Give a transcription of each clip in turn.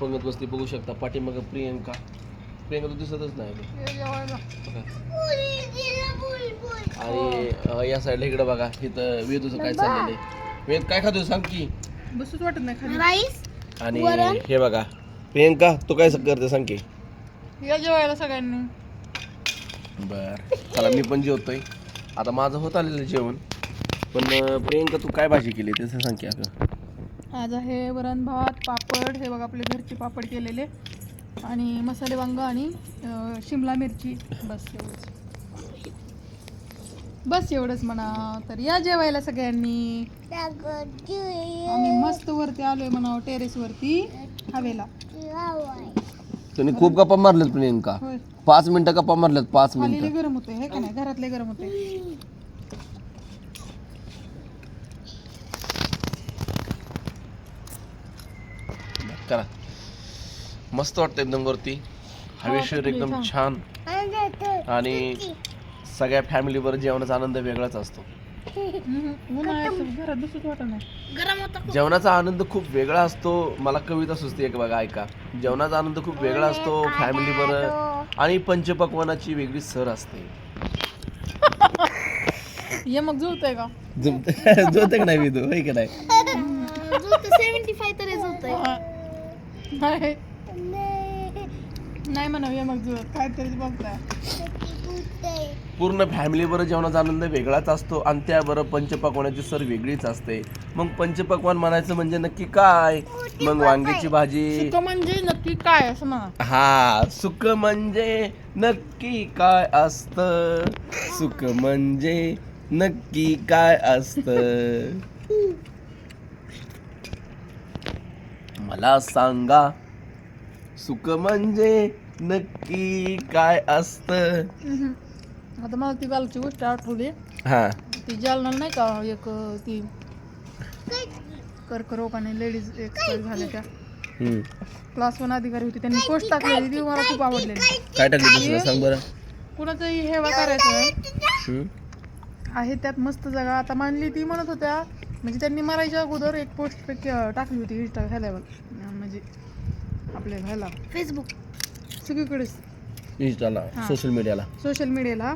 पंगत बसली बघू शकता. पाठीमागं प्रियंका. प्रियंका तू दिसतच नाही बघा. आणि या साईडला इकडे बघा. इथं वेदूचं काय चाललेलं आहे. वेद काय खातो सांग की. बसूच वाटत नाही खाली. राईस आणि हे बघा. प्रियंका तू काय करते सांग की. या जेवायला सगळ्यांनी. बर. चला मी पण जेवतोय. आता माझं होत आलेलं जेवण. पण प्रियंका तू काय भाजी केली? ते सांग की अगं. आज आहे वरण भात पापड हे बघा आपले घरचे पापड केलेले. आणि मसाले वांग आणि शिमला मिरची. बस एवढंच. बस एवढंच म्हणा. तर या जेवायला सगळ्यांनी. आम्ही मस्त वरती आलोय म्हणा टेरेस वरती हवेला. तुम्ही खूप गप्पा मारल्यात प्रियंका पाच मिनिटं गप्पा मारल्यात पाच मिनिटं. गरम होते हे का नाही? घरातले गरम होते करा. मस्त वाटतं एकदम वरती. हवेशीर एकदम छान. आणि सगळ्या फॅमिलीवर जेवणाचा आनंद वेगळाच असतो. जेवणाचा आनंद खूप वेगळा असतो. मला कविता सुचते एक बघा ऐका. जेवणाचा आनंद खूप वेगळा असतो फॅमिलीवर. आणि पंचपक्वानाची वेगळी सर असते. ये मग जुळतंय का? जोते का नाही मी तू का नाही? नाही. नाही. म्हणा ये मग जुळत काहीतरी बघताय पूर्ण फॅमिलीवर जेवणाचा आनंद वेगळाच असतो आणि त्याबरोबर पंचपक्वानाची सर वेगळीच असते. मग पंचपक्वान म्हणायचं म्हणजे नक्की काय? मग वांग्याची भाजी. सुक म्हणजे नक्की काय असं म्हणा. हा सुख म्हणजे नक्की काय असत? सुख म्हणजे नक्की काय असत? मला सांगा सुख म्हणजे नक्की काय असत? आता मला ती कालची गोष्ट आठवली. हा. ती जालना नाही का एक ती कर्करोगाने लेडीज एक्सपायर झाल्या त्या. हम्म. क्लास वन अधिकारी होती त्यांनी पोस्ट टाकलेली ती मला खूप आवडलेली. काय टाकली दुसरं सांग बरं. कुणाचंही हेवा करायचं हम्म? आहे त्यात मस्त जागा. आता मानली ती म्हणत होत्या म्हणजे त्यांनी मारायच्या अगोदर एक पोस्ट टाकली होती इंस्टा ह्याला. म्हणजे आपल्या ह्याला. फेसबुक सगळीकडेच. इंस्टाला हा. सोशल मीडियाला सोशल मीडियाला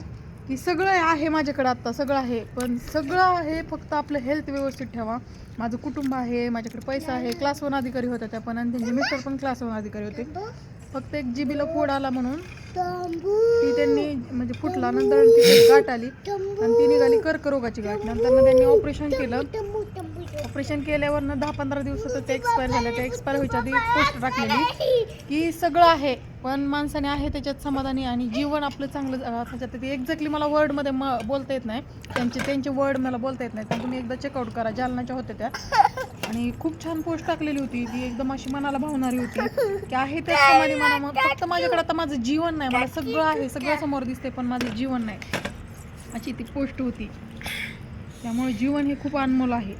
की सगळं आहे माझ्याकडे आत्ता सगळं आहे. पण सगळं आहे फक्त आपलं हेल्थ व्यवस्थित ठेवा. माझं कुटुंब आहे माझ्याकडे पैसा आहे. क्लास वन अधिकारी होत्या त्या पण. आणि त्यांचे मिस्टर पण क्लास वन अधिकारी होते. फक्त एक जीबीला कोड आला म्हणून ती त्यांनी म्हणजे फुटला नंतर ती गाठ आली. आणि ती निघाली कर्करोगाची गाठ नंतर त्यांनी ऑपरेशन केलं. ऑपरेशन केल्यावर दहा पंधरा दिवसात ते एक्सपायर झाल्या त्या एक्सपायर व्हायच्या आधी पोस्ट टाकलेली की सगळं आहे पण माणसाने आहे त्याच्यात समाधानी आणि जीवन आपलं चांगलं त्याच्यात ते एक्झॅक्टली मला वर्डमध्ये म बोलता येत नाही. त्यांचे त्यांचे वर्ड मला बोलता येत नाही. पण तुम्ही एकदा चेकआउट करा. जालनाच्या होत्या त्या. आणि खूप छान पोस्ट टाकलेली होती ती एकदम अशी मनाला भावणारी होती की आहे ते समाधी मना मग फक्त माझ्याकडे आता माझं जीवन नाही मला सगळं आहे सगळं समोर दिसते पण माझं जीवन नाही. अशी ती पोस्ट होती. त्यामुळे जीवन हे खूप अनमोल आहे.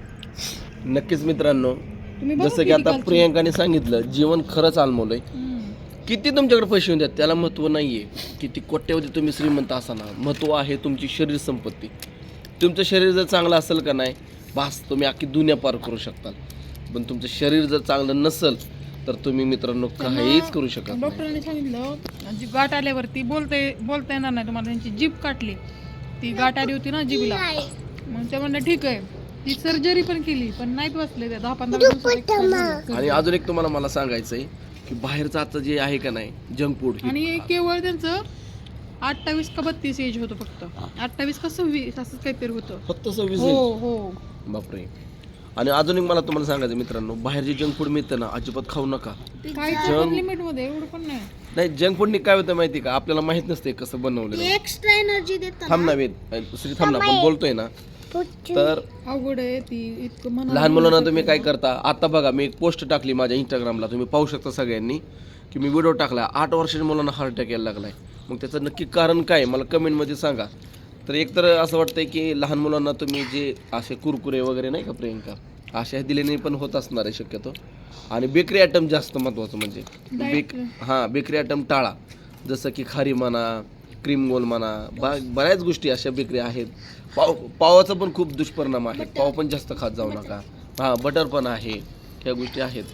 नक्कीच मित्रांनो तुम्ही बघा जसं की किती आता कालची. प्रियंकाने सांगितलं जीवन खरंच अनमोल आहे. हम्म. किती तुमच्याकडे पैसे येऊन द्या त्याला महत्त्व नाही आहे किती कोट्यावधी तुम्ही श्रीमंत असाना महत्त्व आहे तुमची शरीर संपत्ती. तुमचं शरीर जर चांगलं असेल का नाही बास तुम्ही अख्खी दुनिया पार करू शकता पण तुमचं शरीर जर चांगलं नसेल तर तुम्ही मित्रांनो काहीच करू शकत नाही. डॉक्टरांनी सांगितलं जी गाठ आल्यावरती बोलता बोलता येणार नाही. तुम्हाला त्यांची जीभ काटली. ती गाठ आली होती ना जीभला. मग ते म्हणलं ठीक आहे. ती सर्जरी पण केली पण नाहीत वाचले त्या दहा पंधरा दिवसात. आणि अजून एक तुम्हाला मला सांगायचं आहे की बाहेरचं आता जे आहे का नाही जंक फूड आणि केवळ त्यांचं अठ्ठावीस का बत्तीस एज होतं फक्त. अठ्ठावीस का सव्वीस असंच काहीतरी होतं. फक्त सव्वीस हो हो. बापरे. आणि अजून एक मला तुम्हाला सांगायचं मित्रांनो बाहेर जे जंक फूड मिळतं ना अजिबात खाऊ नका. काही जंक- लिमिटमध्ये एवढं पण नाही. नाही जंक फूडनी काय होतं माहिती का? आपल्याला माहीत नसते कसं बनवलेलं आहे. एक्स्ट्रा एनर्जी देतात थांब ना वेद. श्री थांब ना आपण बोलतोय ना. तर अवघड आहे ती इतकं म्हणा लहान मुलांना तुम्ही काय करता? आता बघा मी एक पोस्ट टाकली माझ्या इंस्टाग्रामला तुम्ही पाहू शकता सगळ्यांनी की मी व्हिडिओ टाकला आठ वर्षाच्या मुलांना हार्ट अटॅक यायला लागलाय. मग त्याचं नक्की कारण काय मला कमेंटमध्ये सांगा. तर एक तर असं वाटतंय की लहान मुलांना तुम्ही जे असे कुरकुरे वगैरे नाही का प्रियंका? अशा दिल्याने पण होत असणार आहे शक्यतो. आणि बेकरी आयटम जास्त महत्त्वाचं म्हणजे. बेक हां बेकरी आयटम टाळा. जसं की खारी म्हणा क्रीम गोल म्हणा बा बऱ्याच गोष्टी अशा बेकरी आहेत. पाव पावाचा पण खूप दुष्परिणाम आहे. पाव पण जास्त खात जाऊ नका. हां बटर पण आहे. ह्या गोष्टी आहेत.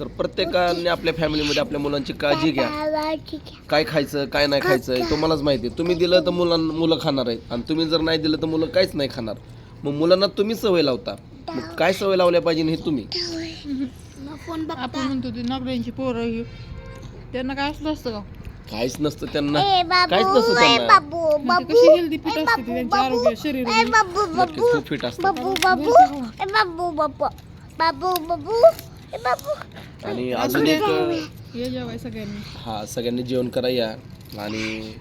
तर प्रत्येकाने आपल्या फॅमिलीमध्ये आपल्या मुलांची काळजी घ्या. काय खायचं काय नाही खायचं तुम्हालाच माहिती आहे. तुम्ही दिलं तर मुलांना मुलं खाणार आहेत. आणि तुम्ही जर नाही दिलं तर मुलं काहीच नाही खाणार. मग मुलांना तुम्ही सवय लावता. मग काय सवय लावल्या पाहिजे हे तुम्ही? आपण म्हणतो ते नगड्यांची पोरं ही त्यांना काय असलं असतं का? काहीच नसतं त्यांना. काहीच नसतं त्यांना. म्हणजे कशी हेल्दी फिट असते ती त्यांचे आरोग्य शरीर नक्कीच खूप फिट असतात बाबू बाबू ए बाबू बाबू. आणि अजून एक ये जेवाय सगळ्यांनी. हा सगळ्यांनी जेवण करा या. आणि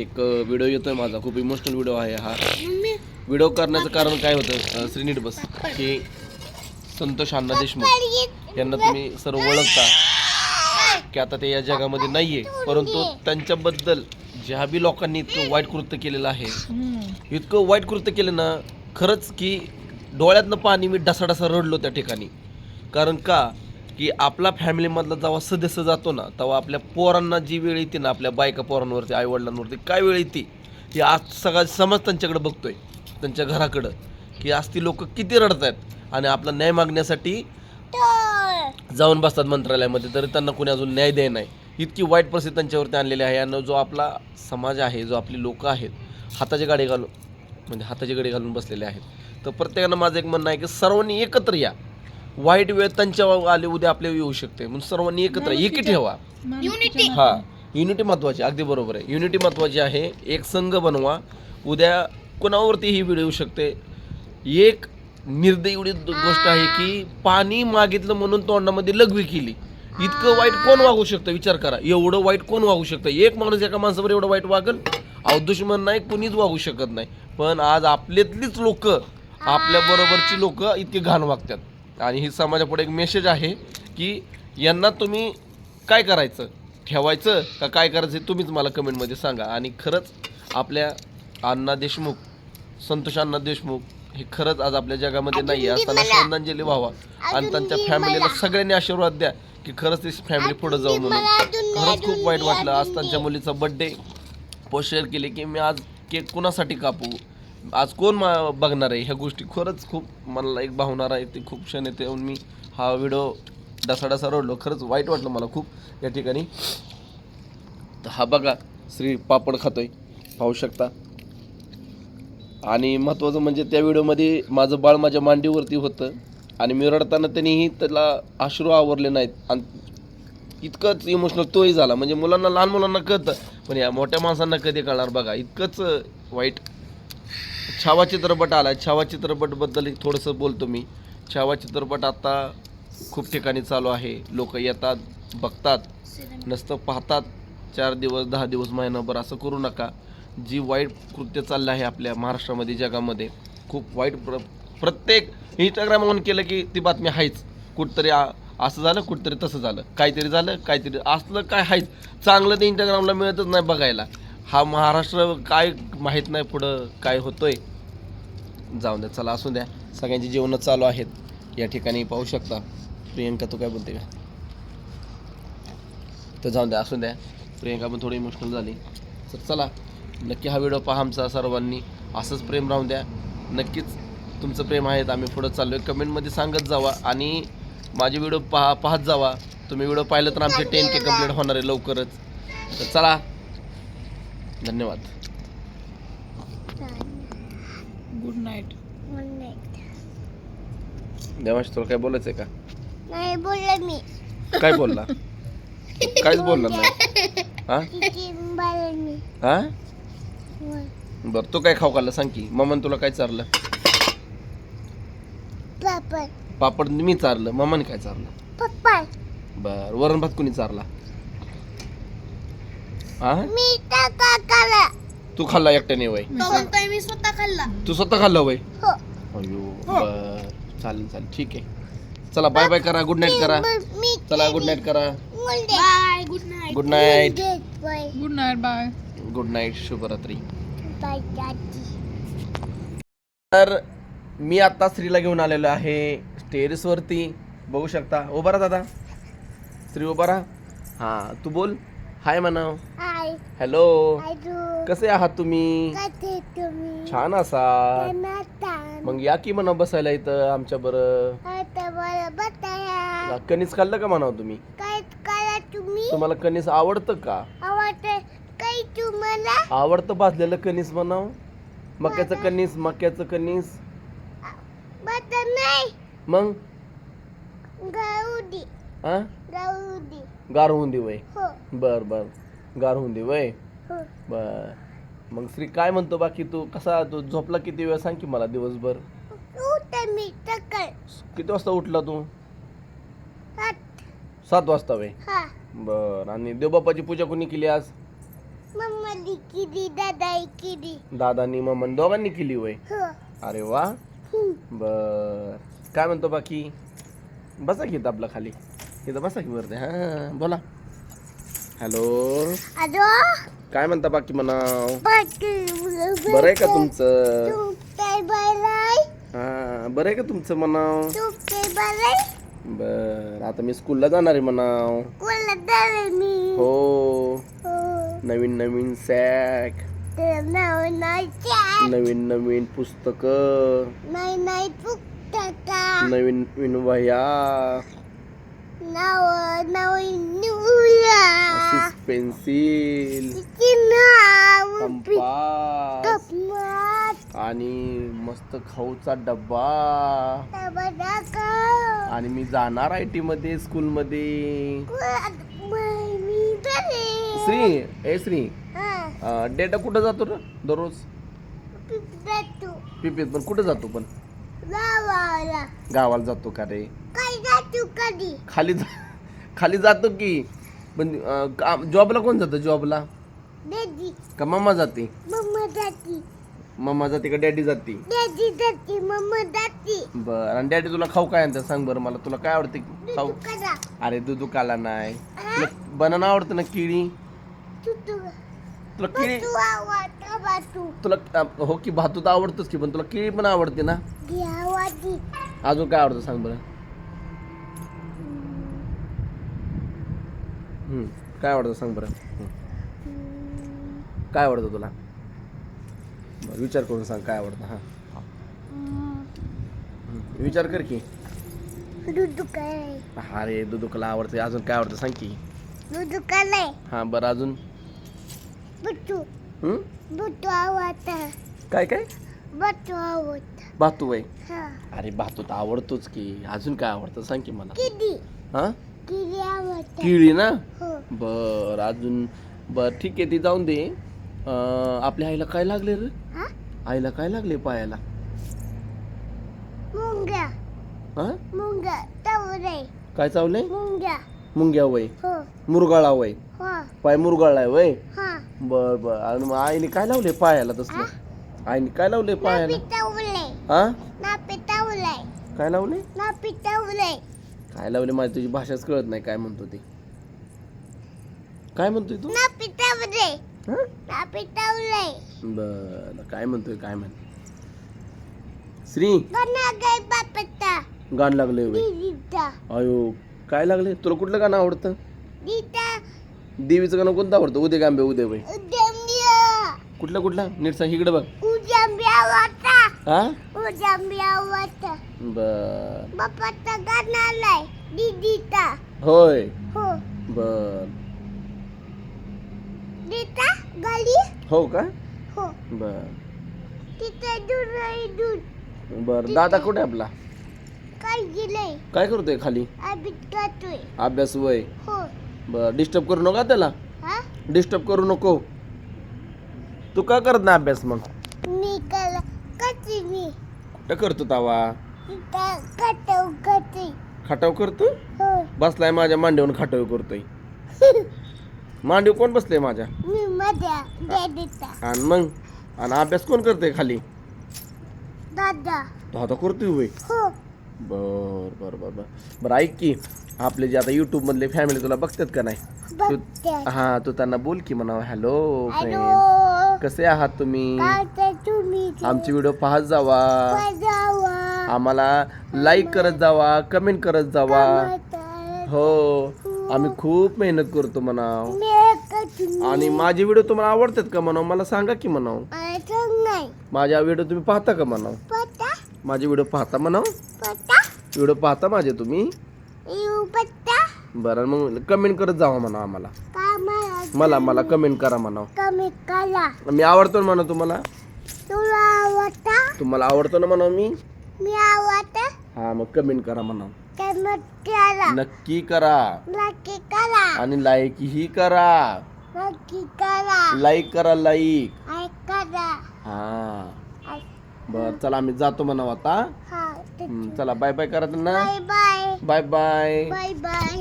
एक व्हिडिओ येतोय माझा. खूप इमोशनल व्हिडिओ आहे हा. मम्मी. व्हिडिओ करण्याचं कारण काय होतं श्रीनीट बस की संतोष अण्णा देशमुख यांना तुम्ही सर्व ओळखता की आता ते या जगामध्ये नाहीये. परंतु त्यांच्याबद्दल ज्या बी लोकांनी इतकं वाईट कृत्य केलेलं आहे. इतकं वाईट कृत्य केलं ना खरंच की डोळ्यातनं पाणी मी डसाडसा रडलो त्या ठिकाणी. कारण का? की आपला फॅमिलीमधला जेव्हा सदस्य जातो ना तेव्हा आपल्या पोरांना जी वेळ येते ना आपल्या बायका पोरांवरती आईवडिलांवरती काय वेळ येते? ती आज सगळा समाज त्यांच्याकडे बघतोय त्यांच्या घराकडं. की आज ती लोक किती रडत आहेत आणि आपला न्याय मागण्यासाठी जाऊन बसतात मंत्रालयामध्ये तरी त्यांना कोणी अजून न्याय द्याय नाही. इतकी वाईट परिस्थिती त्यांच्यावरती आणलेली आहे आणि जो आपला समाज आहे जो आपली लोक आहेत हाताची गाडी घालून म्हणजे हाताची गाडी घालून बसलेले आहेत. तर प्रत्येकानं माझं एक म्हणणं आहे की सर्वांनी एकत्र या. वाईट वेळ त्यांच्या आले उद्या आपल्या येऊ शकते. म्हणून सर्वांनी एकत्र एकी ठेवा. युनिटी हा युनिटी महत्वाची अगदी बरोबर आहे. युनिटी महत्वाची आहे. एक संघ बनवा. उद्या कोणावरती ही वेळ येऊ शकते? एक निर्दयी गोष्ट आहे की पाणी मागितलं म्हणून तोंडामध्ये लघवी केली. इतकं वाईट कोण वागू शकतं? विचार करा. एवढं वाईट कोण वागू शकतं? एक माणूस एका माणसावर एवढं वाईट वागल अहो दुश्मन नाही कुणीच वागू शकत नाही. पण आज आपल्यातलीच लोक आपल्या बरोबरची लोक इतके घाण वागतात. आणि ही समाजापुढे एक मेसेज आहे की यांना तुम्ही काय करायचं? ठेवायचं का काय करायचं हे तुम्हीच मला कमेंटमध्ये सांगा. आणि खरंच आपल्या अण्णा देशमुख संतोष अण्णा देशमुख हे खरंच आज आपल्या जगामध्ये नाही असताना श्रद्धांजली व्हावा. आणि त्यांच्या फॅमिलीला सगळ्यांनी आशीर्वाद द्या की खरंच ती फॅमिली पुढे जाऊ म्हणून. खरंच खूप वाईट वाटलं. आज त्यांच्या मुलीचा बड्डे पोस्ट शेअर केले की मी आज केक कुणासाठी कापू? आज कोण मा बघणार आहे? ह्या गोष्टी खरंच खूप मला एक भावणार आहे ते खूप क्षण येते म्हणून मी हा व्हिडिओ डसाडसा रडलो. खरंच वाईट वाटलं मला खूप या ठिकाणी. तर हा बघा श्री पापड खातोय. पाहू शकता. आणि महत्त्वाचं म्हणजे त्या व्हिडिओमध्ये माझं बाळ माझ्या मांडीवरती होतं. आणि मी रडताना त्यांनीही त्याला अश्रू आवरले नाहीत. आणि इतकंच इमोशनल तोही झाला. म्हणजे मुलांना लहान मुलांना कळतं. पण या मोठ्या माणसांना कधी कळणार बघा? इतकंच वाईट छावा चित्रपट आला छावा चित्रपटबद्दल एक थोडंसं बोलतो मी. छावा चित्रपट आता खूप ठिकाणी चालू आहे. लोक येतात बघतात नसतं पाहतात. चार दिवस दहा दिवस महिनाभर असं करू नका. जी वाईट कृत्य चाललं आहे आपल्या महाराष्ट्रामध्ये जगामध्ये खूप वाईट प्र प्रत्येक इंस्टाग्राम ऑन केलं की ती बातमी आहेच. कुठतरी असं झालं कुठतरी तसं झालं. काहीतरी झालं काहीतरी असलं काय आहेच. चांगलं ते इंस्टाग्रामला मिळतच नाही बघायला. हा महाराष्ट्र काय माहीत नाही पुढं काय होतोय. जाऊन द्या चला असू द्या. सगळ्यांची जेवणं चालू आहेत. या ठिकाणी पाहू शकता. प्रियंका तू काय बोलते का? तर जाऊन द्या असू द्या. प्रियंका पण थोडी इमोशनल झाली. तर चला नक्की हा व्हिडिओ पहा आमचा सर्वांनी. असंच प्रेम राहून द्या. नक्कीच तुमचं प्रेम आहेत आम्ही पुढं चाललो आहे कमेंटमध्ये सांगत जावा आणि माझे व्हिडिओ पहा पाहत जावा. तुम्ही व्हिडिओ पाहिलं तर आमचे टेन के कंप्लीट होणार आहे लवकरच. तर चला धन्यवाद. गुड नाईट देवाश तुला काय बोलायचं आहे का? नाही बोलले मी. काय बोलला? काहीच बोलला नाही. हा? मी हा? बरं तू काय खाऊ खाल्लं? सांग की. मम्माने तुला काय चारलं? पप्पा पापड मी चारलं. मम्माने काय चारलं? पप्पा. बर वरण भात कुणी चारला? हा मी तू खाल्ला एकट्याने वय. तो म्हणतोय मी स्वतः खाल्ला. तू स्वतः खाल्लं वय? हो. अयो बर. चालेल चालेल. ठीक आहे. चला बाय बाय करा. गुड नाईट करा. मी चला गुड नाईट करा. Bye good night good night bye good night bye good night शुभरात्री. बाय दादी तर मी आता स्त्रीला घेऊन आलेलो आहे टेरेसवरती बघू शकता. उभा राहा दादा. स्त्री उभा राहा. हां तू बोल. हाय म्हणाव हाय हॅलो कसे आहात तुम्ही? छान असा मग या की म्हणा बसायला इथं आमच्या बरं? हा कणीस खाल्लं का म्हणावं तुम्ही? तुम्हाला कणीस आवडतं का? आवडते. भाजलेलं कणीस म्हणावं? मक्याचं कणीस मक्याचं कणीस? मग गाऊदी हा गाऊदी गार होऊन दे वय. हो. बर बर. गार होऊन दे वय. हो. बर. मग श्री काय म्हणतो बाकी तू? कसा तू झोपला किती वेळ? सांग की मला दिवसभर. उठा मी सकाळ. किती वाजता उठला तू? सात. वाजता वय. हा. बर. आणि देवबापाची पूजा कोणी केली आज? मम्मा दादा किती दादानी मम्मी दोघांनी केली वय. हो. अरे वा. हम्म. बर. काय म्हणतो बाकी? बसा की इथं आपला खाली. इथं बसा की वरती. हां बोला. हॅलो. अरे काय म्हणता बाकी म्हणाव? बरं आहे का तुमचं? हा बरं आहे का तुमचं म्हणाव? बर आता मी स्कूलला जाणार आहे म्हणाव हो. हो. नवीन नवीन सॅक. नवीन नवीन पुस्तक. नवीन नवीन वह्या. नाव पेन्सिल कंपास आणि मस्त खाऊचा डब्बा. आणि मी जाणार आय टी मध्ये स्कूल मध्ये. श्री ए श्री. हा. डेटा कुठं जातो रे? दररोज? पिपीत पण कुठं जातो पण? गावाला. गावाला जातो का रे? काय जातो कधी? खाली खाली जातो की. पण अं, काम- जॉबला कोण जातं जॉबला? का मम्मा जाते? मम्मा जाती. मम्मा जाते का डॅडी जाते? जाती मम्मा जाती. बर आणि डॅडी तुला खाऊ काय आणतं सांग बरं मला तुला काय आवडते खाऊ? तू करा अरे दूध काला नाही. तुला बनाना आवडतं ना केळी तू तू तुला केळी तू आवडता तुला अं, हो की भातू तर आवडतच की पण तुला केळी पण आवडते ना? अजून काय आवडतं सांग बरं? हम्म, काय आवडतं सांग बरं. हम्म, काय आवडतं तुला? बरं विचार करून सांग काय आवडतं हां. हम्म, विचार कर की. दूध अरे दूध तुला आवडते. अजून काय आवडतं सांग की. दूध काय हां बरं अजून? बट्टू. हम्म? बट्टू आवडता. काय काय? बट्टू आवडता. भातू वय. हा. अरे भातू तर आवडतोच की. अजून काय आवडतं सांग की मला. किती हां? आवडता केळी ना? हो. बर अजून बर ठीक आहे ती जाऊन दे. अं, आपल्या आईला काय लागले रे? हा? आईला काय लागले पायाला? मुंग्या. हा? मुंग्या तवरे. काय चावलंय मुंग्या. मुंग्या वय. हो. मुरगाळा वय. हो. पाय मुरगाळलाय वय? हा. बर बर. आणि मग आईने काय लावले पायाला तसलं? आईने काय लावले पायाला? हा? काय लावले? ना पितवले काय लावले माझी तुझी भाषाच कळत नाही काय म्हणतो ते. काय म्हणतोय तू? हा? बर काय म्हणतोय काय म्हण श्री! गणा लागले अयो काय लागले तुला कुठलं गाणं आवडतं? देवीचं गाणं कोणतं आवडतं? उदय गांबे उदय उद्यम्या कुठलं कुठलं? नीट सांग इकडे बघ. हा? बर. बापाचा गाणं आलाय दीदीचा. होय. हो. बर. दीता गाली? हो का? हो. बर. तिथे दूध आहे दूध बर. दादा कुठे आहे आपला? काय गेलंय काय करतोय खाली? अभित करतोय अभ्यास वय. हो. बर. डिस्टर्ब करू नका त्याला? हा? डिस्टर्ब करू नको. तू का करत ना अभ्यास मग? मी कला कशी मी कुठं करतो तावा? खाटाव करतो हो. बसलाय माझ्या मांडीवर खाटाव करतोय. मांडीव कोण बसलंय माझ्या? मी माझ्या डॅडीचा आणि मग? आणि अभ्यास कोण करतोय खाली? दादा. तो आता करतोय वय हो. बर बर बर बर. बरं ऐक की आपले जे आता युट्यूब मधले फॅमिली तुला बघतात का नाही? बघते. हा तू त्यांना बोल की म्हणा हॅलो फ्रेंड कसे आहात तुम्ही? ते आमचे व्हिडिओ पाहत जावा. आम्हाला लाईक करत जावा कमेंट करत जावा. हो आम्ही खूप मेहनत करतो म्हणाव. आणि माझे व्हिडिओ तुम्हाला आवडतात का म्हणाव? मला सांगा की म्हणाव. माझ्या व्हिडिओ तुम्ही पाहता का म्हणाव? माझे व्हिडिओ पाहता म्हणाव? व्हिडिओ पाहता माझे तुम्ही? बरं मग कमेंट करत जावा म्हणा आम्हाला. मला मला कमेंट करा म्हणा मी आवडतो ना म्हणा तुम्हाला? तुम्हाला आवडतो ना म्हणा मी? मी आवडता. हा मग कमेंट करा म्हणा. नक्की करा. नक्की करा. आणि लाईक ही करा. नक्की करा. लाईक करा लाईक करा. हा. बर चला आम्ही जातो म्हणावं आता. हा चला बाय बाय करा त्यांना. Bye bye bye bye bye bye.